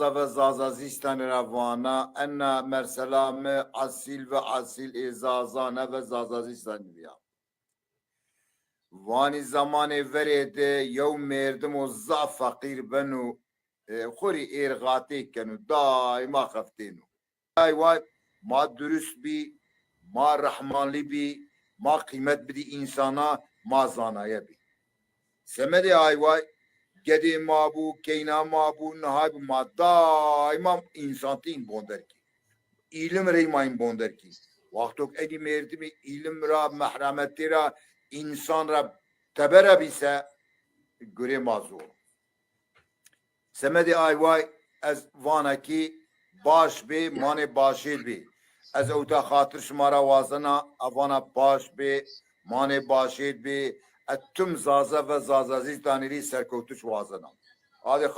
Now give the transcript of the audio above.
ve Zazazistan Ravana enna merselame asil ve asil izazane ve Zazazistan diya. Vani zamanı verede yev merdim o za fakir benu e, khori irgati kenu daima khaftinu. Ay vay ma dürüst bi ma rahmanli bi ma kıymet bidi insana ma zanaya bi. Semedi ay vay gedi mabu keyna mabu nahay bu ma daima insan tin bonder ki. İlim reymayın bonder ki. Vaktok edi merdimi ilim ra mahrameti ra insan ra tebere bise göre mazur. Semedi ay vay ez vanaki baş be mane başil be. Ez اوتا خاطر شمارا وازنا اوانا باش به مانه باشید به tüm zaza ve zazazi taneri serkotuş vazanan. Hadi